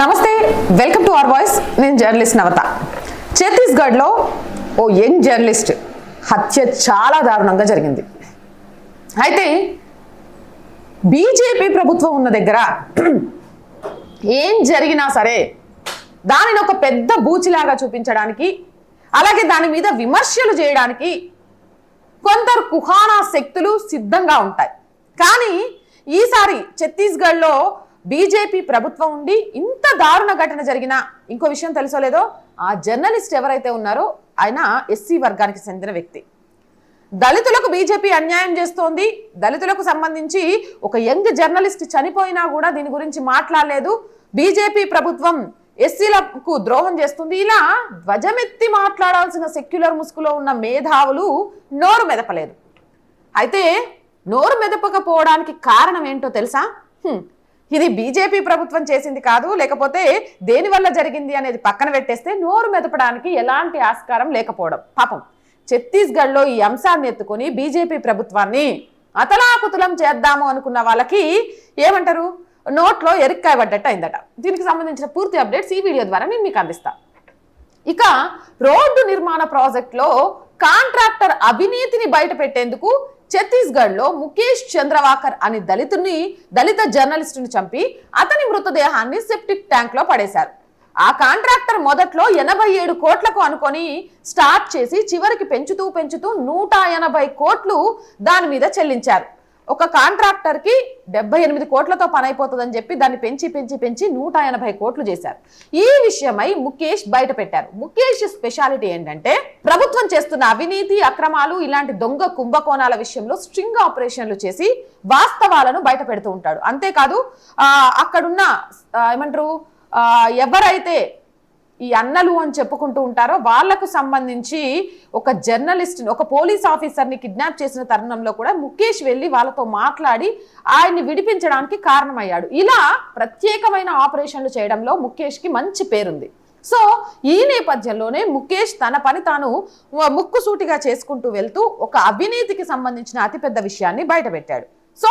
నమస్తే welcome to our voice నేను journalist Navata. ఛత్తీస్గఢ్లో ఓ యంగ్ జర్నలిస్ట్ హత్య చాలా దారుణంగా జరిగింది. అయితే బీజేపీ ప్రభుత్వం ఉన్న దగ్గర ఏం జరిగినా సరే దానిని ఒక పెద్ద బూచిలాగా చూపించడానికి అలాగే దాని మీద విమర్శలు చేయడానికి కొందరు కుహానా శక్తులు సిద్ధంగా ఉంటాయి. కానీ ఈసారి ఛత్తీస్గఢ్లో బీజేపీ ప్రభుత్వం ఉండి ఇంత దారుణ ఘటన జరిగిన ఇంకో విషయం తెలుసో లేదో? ఆ జర్నలిస్ట్ ఎవరైతే ఉన్నారో ఆయన ఎస్సీ వర్గానికి చెందిన వ్యక్తి. దళితులకు బీజేపీ అన్యాయం చేస్తోంది. దళితులకు సంబంధించి ఒక యంగ్ జర్నలిస్ట్ చనిపోయినా కూడా దీని గురించి మాట్లాడలేదు. బీజేపీ ప్రభుత్వం ఎస్సీలకు ద్రోహం చేస్తుంది. ఇలా ధ్వజమెత్తి మాట్లాడాల్సిన సెక్యులర్ ముసుగులో ఉన్న మేధావులు నోరు మెదపలేదు అయితే నోరు మెదపకపోవడానికి కారణం ఏంటో తెలుసా? ఇది బీజేపీ ప్రభుత్వం చేసింది కాదు లేకపోతే దేనివల్ల జరిగింది అనేది పక్కన పెట్టేస్తే నోరు మెదపడానికి ఎలాంటి ఆస్కారం లేకపోవడం. పాపం ఛత్తీస్గఢ్లో ఈ అంశాన్ని ఎత్తుకొని బీజేపీ ప్రభుత్వాన్ని అతలాకుతలం చేద్దాము అనుకున్న వాళ్ళకి ఏమంటారు? నోట్లో ఎరుక్కాయ పడ్డట్టు అయిందట. దీనికి సంబంధించిన పూర్తి అప్డేట్స్ ఈ వీడియో ద్వారా నేను మీకు అందిస్తాను ఇక రోడ్డు నిర్మాణ ప్రాజెక్టులో కాంట్రాక్టర్ అవినీతిని బయట పెట్టేందుకు ఛత్తీస్గఢ్లో ముఖేష్ చంద్రవాకర్ అనే దళితుని దళిత జర్నలిస్టుని చంపి అతని మృతదేహాన్ని సెప్టిక్ ట్యాంక్లో పడేశారు. ఆ కాంట్రాక్టర్ మొదట్లో ఎనభై ఏడు కోట్లకు అనుకొని స్టార్ట్ చేసి చివరికి పెంచుతూ పెంచుతూ నూట ఎనభై కోట్లు దాని మీద చెల్లించారు. ఒక కాంట్రాక్టర్కి డెబ్బై ఎనిమిది కోట్లతో పని అయిపోతుందని చెప్పి దాన్ని పెంచి పెంచి పెంచి నూట ఎనభై కోట్లు చేశారు. ఈ విషయమై ముఖేష్ బయట పెట్టారు. ముఖేష్ స్పెషాలిటీ ఏంటంటే ప్రభుత్వం చేస్తున్న అవినీతి అక్రమాలు ఇలాంటి దొంగ కుంభకోణాల విషయంలో స్ట్రింగ్ ఆపరేషన్లు చేసి వాస్తవాలను బయట పెడుతూ ఉంటాడు. అంతేకాదు ఆ, అక్కడున్న ఏమంటారు ఎవరైతే ఈ అన్నలు అని చెప్పుకుంటూ ఉంటారో వాళ్ళకు సంబంధించి ఒక జర్నలిస్ట్ ఒక పోలీస్ ఆఫీసర్ని కిడ్నాప్ చేసిన తరుణంలో కూడా ముఖేష్ వెళ్ళి వాళ్ళతో మాట్లాడి ఆయన్ని విడిపించడానికి కారణమయ్యాడు. ఇలా ప్రత్యేకమైన ఆపరేషన్లు చేయడంలో ముఖేష్కి మంచి పేరుంది. సో ఈ నేపథ్యంలోనే ముఖేష్ తన పని తాను ముక్కుసూటిగా చేసుకుంటూ వెళ్తూ ఒక అవినీతికి సంబంధించిన అతిపెద్ద విషయాన్ని బయటపెట్టాడు. సో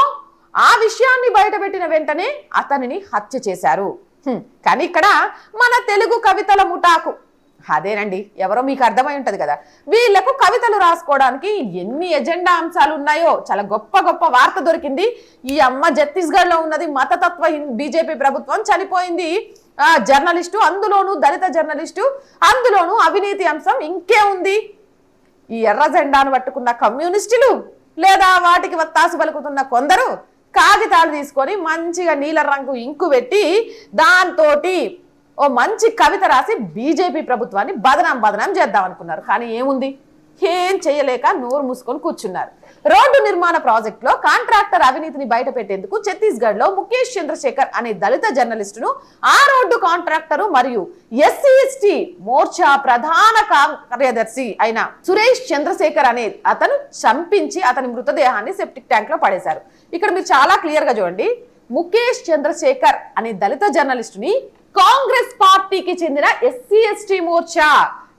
ఆ విషయాన్ని బయటపెట్టిన వెంటనే అతనిని హత్య చేశారు. కానీ ఇక్కడ మన తెలుగు కవితల ముఠాకు. అదేనండి ఎవరో మీకు అర్థమై ఉంటుంది కదా. వీళ్ళకు కవితలు రాసుకోవడానికి ఎన్ని ఎజెండా అంశాలు ఉన్నాయో చాలా గొప్ప గొప్ప వార్త దొరికింది. ఈ అమ్మ ఛత్తీస్గఢ్లో ఉన్నది మతతత్వ బీజేపీ ప్రభుత్వం చనిపోయింది. ఆ జర్నలిస్టు అందులోను దళిత జర్నలిస్టు అందులోను అవినీతి అంశం ఇంకే ఉంది. ఈ ఎర్ర జెండాను పట్టుకున్న కమ్యూనిస్టులు లేదా వాటికి వత్తాసు పలుకుతున్న కొందరు కాగితాలు తీసుకొని మంచిగా నీల రంగు ఇంకు పెట్టి దాంతోటి ఓ మంచి కవిత రాసి బీజేపీ ప్రభుత్వాన్ని బదనాం బదనాం చేద్దాం అనుకున్నారు కానీ ఏముంది? ఏం చేయలేక నోరు మూసుకొని కూర్చున్నారు. రోడ్డు నిర్మాణ ప్రాజెక్టులో కాంట్రాక్టర్ అవినీతిని బయట పెట్టేందుకు ఛత్తీస్గఢ్లో ముఖేష్ చంద్రశేఖర్ అనే దళిత జర్నలిస్టును ఆ రోడ్డు కాంట్రాక్టరు మరియు ఎస్సీ ఎస్టీ మోర్చా ప్రధాన కార్యదర్శి అయిన సురేష్ చంద్రశేఖర్ అనే అతను చంపించి అతని మృతదేహాన్ని సెప్టిక్ ట్యాంక్లో పడేశారు. ఇక్కడ మీరు చాలా క్లియర్గా చూడండి. ముఖేష్ చంద్రశేఖర్ అనే దళిత జర్నలిస్టుని కాంగ్రెస్ పార్టీకి చెందిన ఎస్సీ ఎస్టీ మోర్చా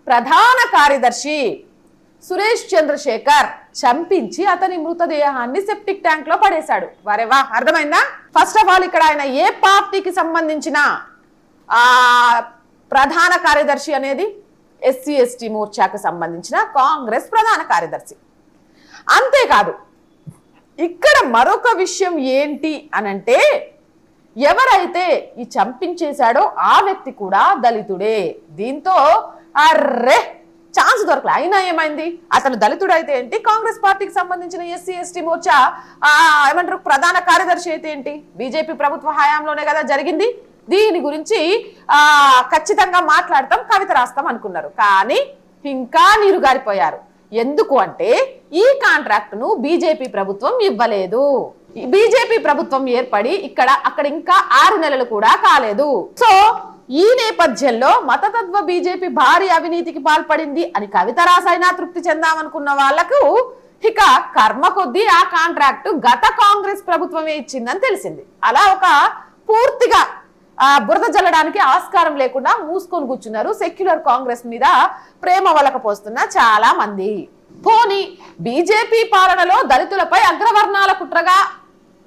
ప్రధాన కార్యదర్శి సురేష్ చంద్రశేఖర్ చంపించి అతని మృతదేహాన్ని సెప్టిక్ ట్యాంక్లో పడేశాడు. వారే వా అర్థమైందా? ఫస్ట్ ఆఫ్ ఆల్ ఇక్కడ ఆయన ఏ పార్టీకి సంబంధించిన ఆ ప్రధాన కార్యదర్శి అనేది ఎస్సీ ఎస్టీ మోర్చాకు సంబంధించిన కాంగ్రెస్ ప్రధాన కార్యదర్శి. అంతేకాదు ఇక్కడ మరొక విషయం ఏంటి అనంటే ఎవరైతే ఈ చంపించేశాడో ఆ వ్యక్తి కూడా దళితుడే. దీంతో అర్రే ఛాన్స్ దొరకలే. అయినా ఏమైంది? అతను దళితుడు అయితే ఏంటి? కాంగ్రెస్ పార్టీకి సంబంధించిన ఎస్సీ ఎస్టీ మోర్చా ఆ, ఏమంటారు ప్రధాన కార్యదర్శి అయితే ఏంటి? బీజేపీ ప్రభుత్వ హయాంలోనే కదా జరిగింది. దీని గురించి ఆ ఖచ్చితంగా మాట్లాడతాం కవిత రాస్తాం అనుకున్నారు. కానీ ఇంకా నీరు గారిపోయారు ఎందుకు అంటే ఈ కాంట్రాక్ట్ను బీజేపీ ప్రభుత్వం ఇవ్వలేదు. బీజేపీ ప్రభుత్వం ఏర్పడి ఇక్కడ అక్కడ ఇంకా ఆరు నెలలు కూడా కాలేదు. సో ఈ నేపథ్యంలో మతతత్వ బీజేపీ భారీ అవినీతికి పాల్పడింది అని కవిత రాసైనా తృప్తి చెందామనుకున్న వాళ్ళకు ఇక కర్మ కొద్దీ ఆ కాంట్రాక్ట్ గత కాంగ్రెస్ ప్రభుత్వమే ఇచ్చిందని తెలిసింది. అలా ఒక పూర్తిగా బురద జల్లడానికి ఆస్కారం లేకుండా మూసుకొని కూర్చున్నారు సెక్యులర్ కాంగ్రెస్ మీద ప్రేమ వలకపోస్తున్న చాలా మంది. పోని బీజేపీ పాలనలో దళితులపై అగ్రవర్ణాల కుట్రగా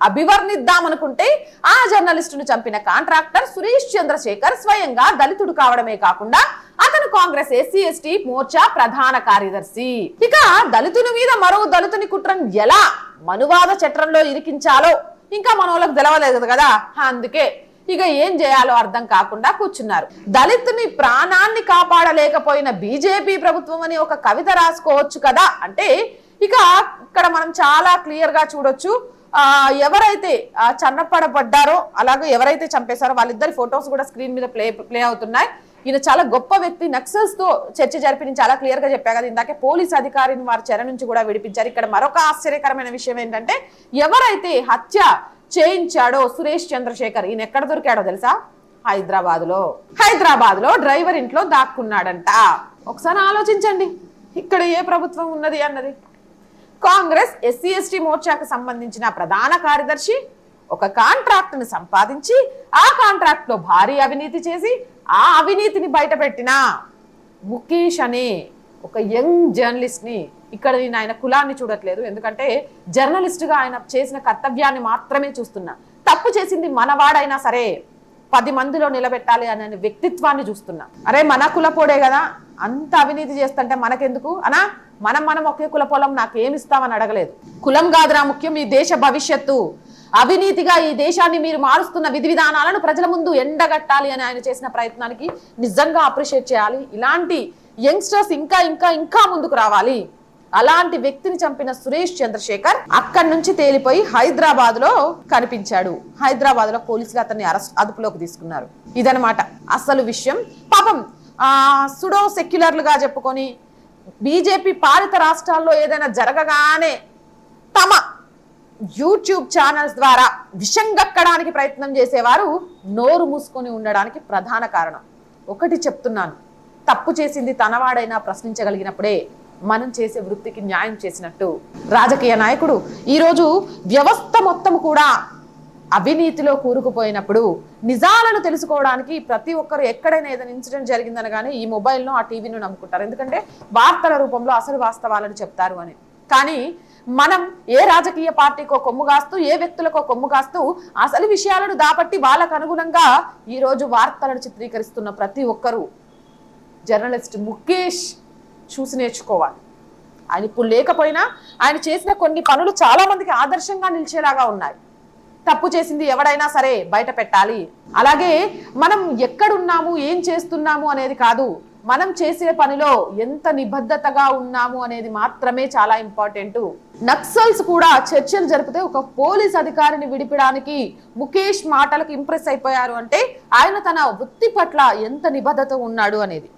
అభివర్ణిద్దామనుకుంటే ఆ జర్నలిస్టును చంపిన కాంట్రాక్టర్ సురేష్ చంద్రశేఖర్ స్వయంగా దళితుడు కావడమే కాకుండా అతను కాంగ్రెస్ ఎస్సీ ఎస్టీ మోర్చా ప్రధాన కార్యదర్శి. ఇక దళితుని మీద మరో దళితుని కుట్రను ఎలా? మనువాద చట్రంలో ఇరికించాలో? ఇంకా మనోళ్ళకు తెలవలేదు కదా? అందుకే ఇక ఏం చేయాలో అర్థం కాకుండా కూర్చున్నారు. దళితుని ప్రాణాన్ని కాపాడలేకపోయిన బీజేపీ ప్రభుత్వం అని ఒక కవిత రాసుకోవచ్చు కదా? అంటే ఇక ఇక్కడ మనం చాలా క్లియర్గా చూడొచ్చు. ఆ ఎవరైతే చన్నపడబడ్డారో అలాగే ఎవరైతే చంపేశారో వాళ్ళిద్దరి ఫొటోస్ కూడా స్క్రీన్ మీద ప్లే ప్లే అవుతున్నాయి. ఈయన చాలా గొప్ప వ్యక్తి. నక్సల్స్తో చర్చ జరిపి నేను చాలా క్లియర్గా చెప్పా కదా ఇందాకే పోలీస్ అధికారిని వారి చెర నుంచి కూడా విడిపించారు. ఇక్కడ మరొక ఆశ్చర్యకరమైన విషయం ఏంటంటే ఎవరైతే హత్య చేయించాడో సురేష్ చంద్రశేఖర్. ఈయన ఎక్కడ దొరికాడో తెలుసా? హైదరాబాద్లో హైదరాబాద్లో డ్రైవర్ ఇంట్లో దాక్కున్నాడంట. ఒకసారి ఆలోచించండి. ఇక్కడ ఏ ప్రభుత్వం ఉన్నది అన్నది. కాంగ్రెస్ ఎస్సీ ఎస్టీ మోర్చాకు సంబంధించిన ప్రధాన కార్యదర్శి ఒక కాంట్రాక్ట్ను సంపాదించి ఆ కాంట్రాక్ట్లో భారీ అవినీతి చేసి ఆ అవినీతిని బయటపెట్టిన ముఖేష్ అనే ఒక యంగ్ జర్నలిస్ట్ని ఇక్కడ నేను ఆయన కులాన్ని చూడట్లేదు. ఎందుకంటే జర్నలిస్ట్గా ఆయన చేసిన కర్తవ్యాన్ని మాత్రమే చూస్తున్నా. తప్పు చేసింది మనవాడైనా సరే పది మందిలో నిలబెట్టాలి అనే వ్యక్తిత్వాన్ని చూస్తున్నా. అరే మన కులపోడే కదా. అంత అవినీతి చేస్తుంటే మనకెందుకు? అనా మనం మనం ఒకే కుల పొలం నాకేమిస్తామని అడగలేదు. కులం కాదురా ముఖ్యం ఈ దేశ భవిష్యత్తు. అవినీతిగా ఈ దేశాన్ని మీరు మారుస్తున్న విధి విధానాలను ప్రజల ముందు ఎండగట్టాలి అని ఆయన చేసిన ప్రయత్నానికి నిజంగా అప్రిషియేట్ చేయాలి. ఇలాంటి యంగ్స్టర్స్ ఇంకా ఇంకా ఇంకా ముందుకు రావాలి. అలాంటి వ్యక్తిని చంపిన సురేష్ చంద్రశేఖర్ అక్కడి నుంచి తేలిపోయి హైదరాబాద్లో కనిపించాడు. హైదరాబాద్లో పోలీసులు అతన్ని అరెస్ట్ అదుపులోకి తీసుకున్నారు. ఇదనమాట అసలు విషయం. పాపం ఆ సుడో సెక్యులర్లుగా చెప్పుకొని బీజేపీ పాలిత రాష్ట్రాల్లో ఏదైనా జరగగానే తమ యూట్యూబ్ ఛానల్స్ ద్వారా విషం గక్కడానికి ప్రయత్నం చేసేవారు నోరు మూసుకొని ఉండడానికి ప్రధాన కారణం. ఒకటి చెప్తున్నాను. తప్పు చేసింది తనవాడైనా ప్రశ్నించగలిగినప్పుడే మనం చేసే వృత్తికి న్యాయం చేసినట్టు రాజకీయ నాయకుడు ఈరోజు వ్యవస్థ మొత్తం కూడా అవినీతిలో కూరుకుపోయినప్పుడు నిజాలను తెలుసుకోవడానికి ప్రతి ఒక్కరు ఎక్కడైనా ఏదైనా ఇన్సిడెంట్ జరిగిందనగానే ఈ మొబైల్ను ఆ టీవీను నమ్ముకుంటారు. ఎందుకంటే వార్తల రూపంలో అసలు వాస్తవాలను చెప్తారు అని. కానీ మనం ఏ రాజకీయ పార్టీకో కొమ్ము కాస్తూ ఏ వ్యక్తులకో కొమ్ము కాస్తూ అసలు విషయాలను దాపట్టి వాళ్ళకు అనుగుణంగా ఈరోజు వార్తలను చిత్రీకరిస్తున్న ప్రతి ఒక్కరూ జర్నలిస్ట్ ముఖేష్ చూసి నేర్చుకోవాలి. ఆయన ఇప్పుడు లేకపోయినా ఆయన చేసిన కొన్ని పనులు చాలా మందికి ఆదర్శంగా నిలిచేలాగా ఉన్నాయి. తప్పు చేసింది ఎవడైనా సరే బయట పెట్టాలి. అలాగే మనం ఎక్కడున్నాము ఏం చేస్తున్నాము అనేది కాదు మనం చేసే పనిలో ఎంత నిబద్ధతగా ఉన్నాము అనేది మాత్రమే చాలా ఇంపార్టెంట్. నక్సల్స్ కూడా చర్చలు జరిపితే ఒక పోలీస్ అధికారిని విడిపడానికి ముఖేష్ మాటలకు ఇంప్రెస్ అయిపోయారు అంటే ఆయన తన వృత్తి పట్ల ఎంత నిబద్ధత ఉన్నాడు అనేది.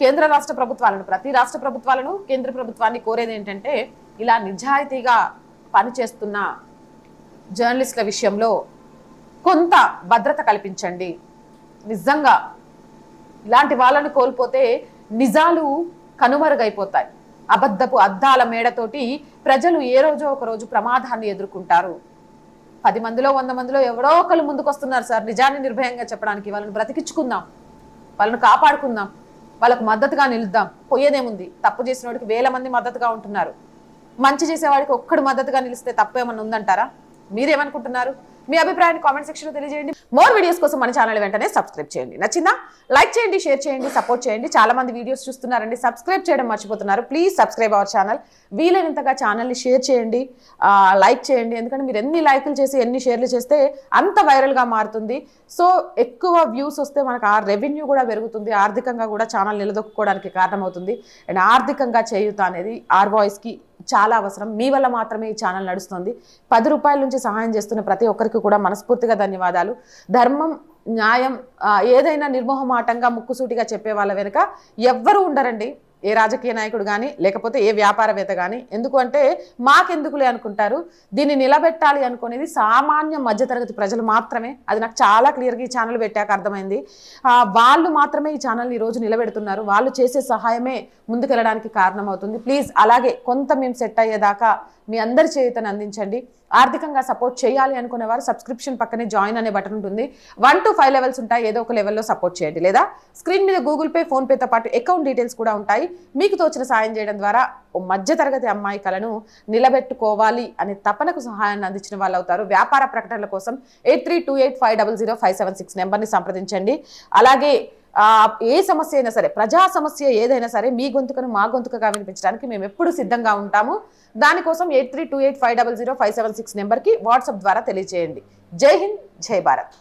కేంద్ర రాష్ట్ర ప్రభుత్వాలను ప్రతి రాష్ట్ర ప్రభుత్వాలను కేంద్ర ప్రభుత్వాన్ని కోరేది ఏంటంటే ఇలా నిజాయితీగా పనిచేస్తున్న జర్నలిస్టుల విషయంలో కొంత భద్రత కల్పించండి. నిజంగా ఇలాంటి వాళ్ళను కోల్పోతే నిజాలు కనుమరుగైపోతాయి. అబద్ధపు అద్దాల మేడతోటి ప్రజలు ఏ రోజో ఒక రోజు ప్రమాదాన్ని ఎదుర్కొంటారు. పది మందిలో వంద మందిలో ఎవరో ఒకరు ముందుకొస్తున్నారు సార్. నిజాన్ని నిర్భయంగా చెప్పడానికి వాళ్ళని బ్రతికించుకుందాం. వాళ్ళని కాపాడుకుందాం. వాళ్ళకు మద్దతుగా నిలుద్దాం. పోయేదేముంది? తప్పు చేసిన వాడికి వేల మంది మద్దతుగా ఉంటున్నారు. మంచి చేసేవాడికి ఒక్కడు మద్దతుగా నిలిస్తే తప్పేమన్నా ఉందంటారా? మీరేమనుకుంటున్నారు? మీ అభిప్రాయాన్ని కామెంట్ సెక్షన్లో తెలియజేయండి. మోర్ వీడియోస్ కోసం మన ఛానల్ వెంటనే సబ్స్క్రైబ్ చేయండి. నచ్చిందా? లైక్ చేయండి షేర్ చేయండి సపోర్ట్ చేయండి. చాలా మంది వీడియోస్ చూస్తున్నారండి. సబ్స్క్రైబ్ చేయడం మర్చిపోతున్నారు. ప్లీజ్ సబ్స్క్రైబ్ అవర్ ఛానల్ వీలైనంతగా ఛానల్ని షేర్ చేయండి. లైక్ చేయండి. ఎందుకంటే మీరు ఎన్ని లైకులు చేసి ఎన్ని షేర్లు చేస్తే అంత వైరల్గా మారుతుంది. సో ఎక్కువ వ్యూస్ వస్తే మనకు ఆ రెవెన్యూ కూడా పెరుగుతుంది. ఆర్థికంగా కూడా ఛానల్ నిలదొక్కుకోవడానికి కారణమవుతుంది. అండ్ ఆర్థికంగా చేయుత అనేది ఆర్ వాయిస్కి చాలా అవసరం. మీ వల్ల మాత్రమే ఈ ఛానల్ నడుస్తుంది. పది రూపాయల నుంచి సహాయం చేస్తున్న ప్రతి ఒక్కరికి కూడా మనస్ఫూర్తిగా ధన్యవాదాలు. ధర్మం న్యాయం ఏదైనా నిర్మోహమాటంగా ముక్కుసూటిగా చెప్పే వాళ్ళ వెనుక ఎవ్వరూ ఉండరండి. ఏ రాజకీయ నాయకుడు కానీ లేకపోతే ఏ వ్యాపారవేత్త కానీ ఎందుకు అంటే మాకెందుకులే అనుకుంటారు. దీన్ని నిలబెట్టాలి అనుకునేది సామాన్య మధ్యతరగతి ప్రజలు మాత్రమే. అది నాకు చాలా క్లియర్గా ఈ ఛానల్ పెట్టాక అర్థమైంది. వాళ్ళు మాత్రమే ఈ ఛానల్ని ఈ రోజు నిలబెడుతున్నారు. వాళ్ళు చేసే సహాయమే ముందుకెళ్ళడానికి కారణమవుతుంది. ప్లీజ్ అలాగే కొంత మేము సెట్ అయ్యేదాకా మీ అందరి చేయుతను అందించండి. ఆర్థికంగా సపోర్ట్ చేయాలి అనుకునే వారు సబ్స్క్రిప్షన్ పక్కనే జాయిన్ అనే బటన్ ఉంటుంది. వన్ టు ఫైవ్ లెవెల్స్ ఉంటాయి. ఏదో ఒక లెవెల్లో సపోర్ట్ చేయండి. లేదా స్క్రీన్ మీద గూగుల్ పే ఫోన్పేతో పాటు అకౌంట్ డీటెయిల్స్ కూడా ఉంటాయి. మీకు తోచిన సాయం చేయడం ద్వారా ఓ మధ్యతరగతి అమ్మాయి కలను నిలబెట్టుకోవాలి అనే తపనకు సహాయాన్ని అందించిన వాళ్ళు అవుతారు. వ్యాపార ప్రకటనల కోసం eight three two eight five double zero five seven six నెంబర్ని సంప్రదించండి. అలాగే ఏ సమస్య అయినా సరే ప్రజా సమస్య ఏదైనా సరే మీ గొంతుకను మా గొంతుకగా వినిపించడానికి మేము ఎప్పుడు సిద్ధంగా ఉంటాము. దానికోసం eight three two eight five double zero five seven six నెంబర్కి వాట్సాప్ ద్వారా తెలియజేయండి జై హింద్ జై భారత్.